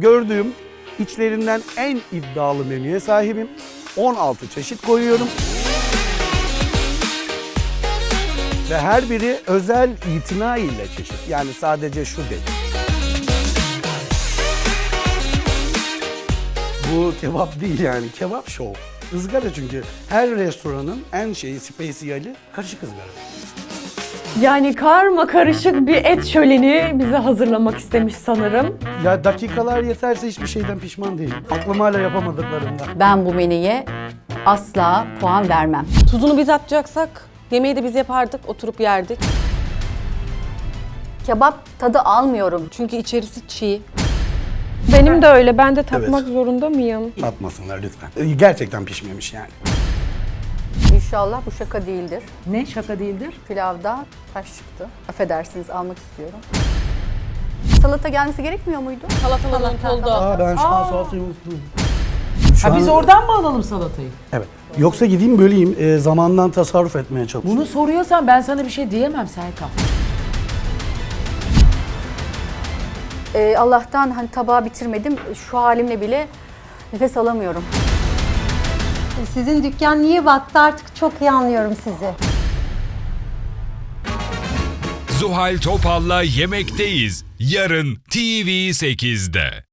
Gördüğüm içlerinden en iddialı menüye sahibim. 16 çeşit koyuyorum. Ve her biri özel itina ile çeşit. Yani sadece şu değil. Bu kebap değil yani kebap show. Izgara çünkü her restoranın en şeyi spesiyali karışık ızgara. Yani karma karışık bir et şöleni bize hazırlamak istemiş sanırım. Ya dakikalar yeterse hiçbir şeyden pişman değilim. Aklım hala yapamadıklarımdan. Ben bu menüye asla puan vermem. Tuzunu biz atacaksak yemeği de biz yapardık, oturup yerdik. Kebap tadı almıyorum. Çünkü içerisi çiğ. Benim de öyle. Ben de tatmak Evet. zorunda mıyım? Atmasınlar lütfen. Ee, Gerçekten pişmemiş yani. İnşallah bu şaka değildir. Ne şaka değildir? Pilavda taş çıktı. Affedersiniz almak istiyorum. Salata gelmesi gerekmiyor muydu? Salatalar unutuldu. Aa ben şu an salatayı unuttum. Şu Ha biz an- oradan mı alalım salatayı? Evet. Yoksa gideyim böleyim. Ee, zamandan tasarruf etmeye çalışıyorum. Bunu soruyorsan ben sana bir şey diyemem Serkan. Ee, Allah'tan hani tabağı bitirmedim. Şu halimle bile nefes alamıyorum. Sizin dükkan niye battı artık çok iyi anlıyorum sizi. Zuhal Topal'la Yemekteyiz. Yarın TV8'de.